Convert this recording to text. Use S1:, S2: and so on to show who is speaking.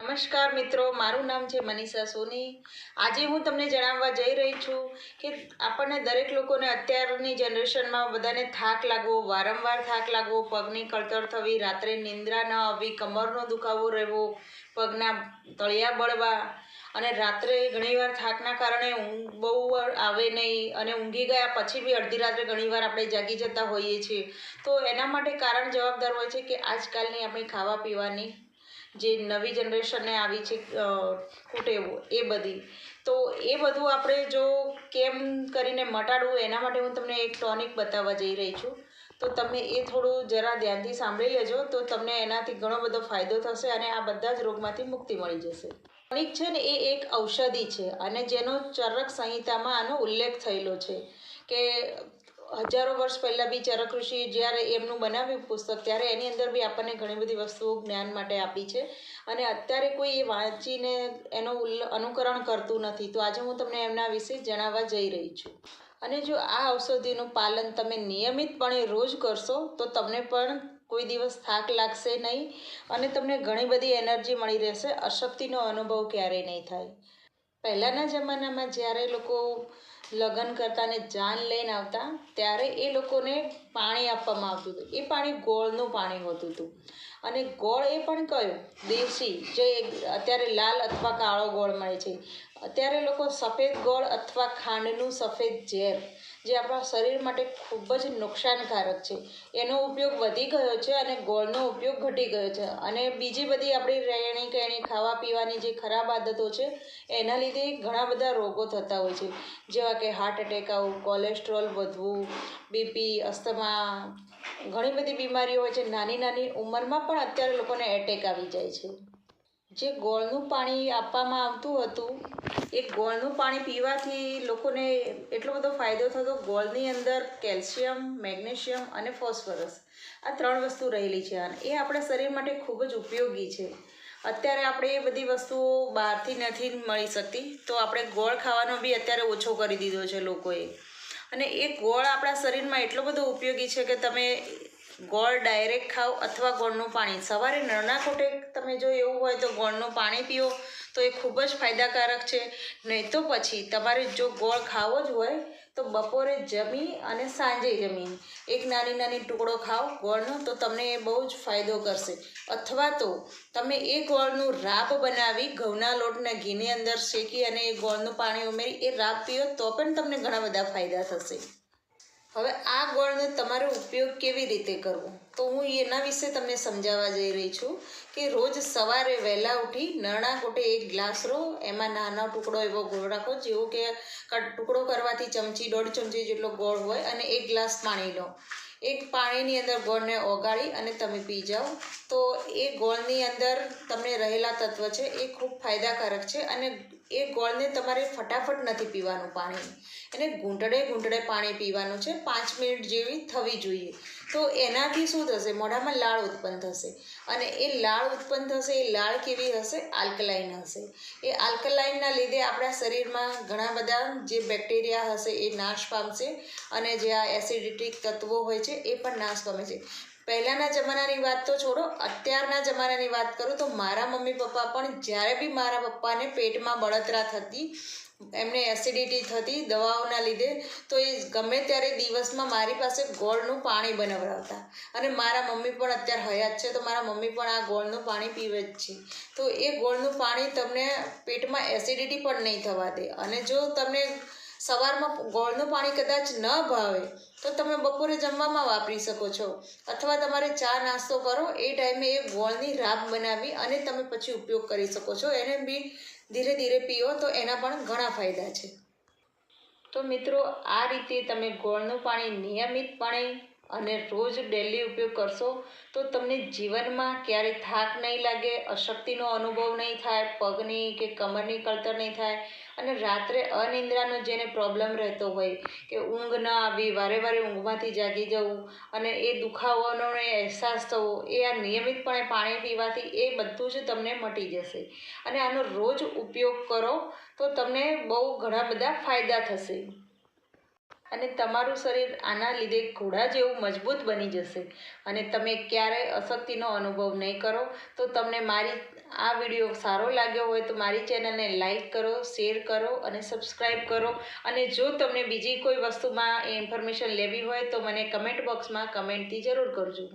S1: નમસ્કાર મિત્રો, મારું નામ છે મનીષા સોની. આજે હું તમને જણાવવા જઈ રહી છું કે આપણને દરેક લોકોને અત્યારની જનરેશનમાં બધાને થાક લાગવો, વારંવાર થાક લાગવો, પગની કળતર થવી, રાત્રે નિંદ્રા ન આવવી, કમરનો દુખાવો રહેવો, પગના તળિયા બળવા અને રાત્રે ઘણીવાર થાકના કારણે ઊંઘ બહુ આવે નહીં અને ઊંઘી ગયા પછી બી અડધી રાત્રે ઘણીવાર આપણે જાગી જતા હોઈએ છીએ. તો એના માટે કારણ જવાબદાર હોય છે કે આજકાલની આપણી ખાવા પીવાની જે નવી જનરેશનને આવી છે કુટેવો એ બધી. તો એ બધું આપણે જો કેમ કરીને મટાડવું, એના માટે હું તમને એક ટોનિક બતાવવા જઈ રહી છું. તો તમે એ થોડું જરા ધ્યાનથી સાંભળી લેજો, તો તમને એનાથી ઘણો બધો ફાયદો થશે અને આ બધા જ રોગમાંથી મુક્તિ મળી જશે. ટોનિક છે ને, એ એક ઔષધિ છે અને જેનો ચરક સંહિતામાં આનો ઉલ્લેખ થયેલો છે કે હજારો વર્ષ પહેલાં બી ચરક ઋષિ જ્યારે એમનું બનાવ્યું પુસ્તક, ત્યારે એની અંદર બી આપણને ઘણી બધી વસ્તુઓ જ્ઞાન માટે આપી છે. અને અત્યારે કોઈ એ વાંચીને એનો અનુકરણ કરતું નથી. તો આજે હું તમને એમના વિશે જણાવવા જઈ રહી છું. અને જો આ ઔષધિનું પાલન તમે નિયમિતપણે રોજ કરશો, તો તમને પણ કોઈ દિવસ થાક લાગશે નહીં અને તમને ઘણી બધી એનર્જી મળી રહેશે. અશક્તિનો અનુભવ ક્યારેય નહીં થાય. પહેલાંના જમાનામાં જ્યારે લોકો લગ્ન કરતાને જાન લઈને આવતા, ત્યારે એ લોકોને પાણી આપવામાં આવતું હતું. એ પાણી ગોળનું પાણી હોતું હતું. અને ગોળ એ પણ કયો, દેશી, જે અત્યારે લાલ અથવા કાળો ગોળ મળે છે. અત્યારે લોકો સફેદ ગોળ અથવા ખાંડનું સફેદ ઝેર, જે આપણા શરીર માટે ખૂબ જ નુકસાનકારક છે. એનો ઉપયોગ વધી ગયો છે અને ગોળનો ઉપયોગ ઘટી ગયો છે. અને બીજી બધી આપણી રહેણી કહેણી ખાવા પીવાની જે ખરાબ આદતો છે, એના લીધે ઘણા બધા રોગો થતા હોય છે. જેવા કે હાર્ટ એટેક આવવું કોલેસ્ટ્રોલ વધવું બીપી અસ્થમા ઘણી બધી બીમારીઓ હોય છે. નાની નાની ઉંમરમાં પણ અત્યારે લોકોને એટેક આવી જાય છે. જે ગોળનું પાણી આપવામાં આવતું હતું, એ ગોળનું પાણી પીવાથી લોકોને એટલો બધો ફાયદો થતો ગોળની અંદર કેલ્શિયમ, મેગ્નેશિયમ અને ફોસ્ફરસ આ ત્રણ વસ્તુ રહેલી છે. અને એ આપણા શરીર માટે ખૂબ જ ઉપયોગી છે. અત્યારે આપણે એ બધી વસ્તુઓ બહારથી નથી મળી શકતી. તો આપણે ગોળ ખાવાનો બી અત્યારે ઓછો કરી દીધો છે લોકોએ. અને એ ગોળ આપણા શરીરમાં એટલો બધો ઉપયોગી છે કે તમે ગોળ ડાયરેક્ટ ખાઓ અથવા ગોળનું પાણી. સવારે નરણા કોટે તમે જો એવું હોય તો ગોળનું પાણી પીઓ તો એ ખૂબ જ ફાયદાકારક છે. નહીં તો પછી તમારે જો ગોળ ખાવો જ હોય તો બપોરે જમી અને સાંજે જમી એક નાની નાની ટુકડો ખાઓ ગોળનો તો તમને એ બહુ જ ફાયદો કરશે. અથવા તો તમે એ ગોળનું રાબ બનાવી ઘઉંના લોટને ઘીની અંદર શેકી અને એ ગોળનું પાણી ઉમેરી એ રાબ પીઓ તો પણ તમને ઘણા બધા ફાયદા થશે. હવે આ ગોળનો તમારો ઉપયોગ કેવી રીતે કરવો? તો હું એના વિશે તમને સમજાવવા જઈ રહી છું કે રોજ સવારે વહેલા ઉઠી નરણા કોટે એક ગ્લાસ રહો એમાં નાનો ટુકડો એવો ગોળ રાખો, જેવો કે, ટુકડો કરવાથી ચમચી, દોઢ ચમચી જેટલો ગોળ હોય અને એક ગ્લાસ પાણી લો. એક પાણીની અંદર ગોળને ઓગાળી અને તમે પી જાઓ. તો એ ગોળની અંદર તમને રહેલા તત્વ છે એ ખૂબ ફાયદાકારક છે અને એ ગોળને તમારે ફટાફટ નથી પીવાનું પાણી. એને ઘૂંટડે ઘૂંટડે પાણી પીવાનું છે. પાંચ મિનિટ જેવી થવી જોઈએ. તો એનાથી શું થશે? મોઢામાં લાળ ઉત્પન્ન થશે. અને એ લાળ ઉત્પન્ન થશે, એ લાળ કેવી હશે? આલ્કલાઇન હશે. એ આલ્કલાઇનના લીધે આપણા શરીરમાં ઘણા બધા જે બેક્ટેરિયા હશે એ નાશ પામશે અને જે આ એસિડિટિક તત્વો હોય છે એ પણ નાશ પામે છે. પહેલાંના જમાનાની વાત તો છોડો, અત્યારના જમાનાની વાત કરું તો મારા મમ્મી પપ્પા પણ જ્યારે બી મારા પપ્પાને પેટમાં બળતરા થતી, એમને એસિડિટી થતી, દવાઓના લીધે, તો એ ગમે ત્યારે દિવસમાં મારી પાસે ગોળનું પાણી બનાવડાવતા. અને મારા મમ્મી પણ અત્યારે હયાત છે, તો મારા મમ્મી પણ આ ગોળનું પાણી પીવે જ છે. તો એ ગોળનું પાણી તમને પેટમાં એસિડિટી પણ નહીં થવા દે. અને જો તમને સવારમાં ગોળનું પાણી કદાચ ન ભાવે, તો તમે બપોરે જમવામાં વાપરી શકો છો. અથવા તમારે ચા નાસ્તો કરો, એ ટાઈમે એ ગોળની રાબ બનાવી અને તમે પછી ઉપયોગ કરી શકો છો. એને બી ધીરે ધીરે પીઓ, તો એના પણ ઘણા ફાયદા છે. તો મિત્રો, આ રીતે તમે ગોળનું પાણી નિયમિતપણે અને રોજ ડેલી ઉપયોગ કરશો, તો તમને જીવનમાં ક્યારેય થાક નહીં લાગે, અશક્તિનો અનુભવ નહીં થાય, પગની કે કમરની કળતર નહીં થાય અને રાત્રે અનિંદ્રાનો જેને પ્રોબ્લેમ રહેતો હોય કે ઊંઘ ન આવી, વારે વારે ઊંઘમાંથી જાગી જવું અને એ દુખાવાનો અહેસાસ થવો, એ આ નિયમિતપણે પાણી પીવાથી એ બધું જ તમને મટી જશે. અને આનો રોજ ઉપયોગ કરો, તો તમને બહુ ઘણા બધા ફાયદા થશે. અને તમારું શરીર આના લીધે ઘોડા જેવું મજબૂત બની જશે. અને તમે ક્યારેય અશક્તિનો અનુભવ નહીં કરો. તો તમને મારી આ વીડિયો સારો લાગ્યો હોય તો મારી ચેનલને લાઈક કરો, શેર કરો અને સબસ્ક્રાઈબ કરો. અને જો તમને બીજી કોઈ વસ્તુમાં ઇન્ફોર્મેશન લેવી હોય તો મને કમેન્ટ બોક્સમાં કમેન્ટથી જરૂર કરજો.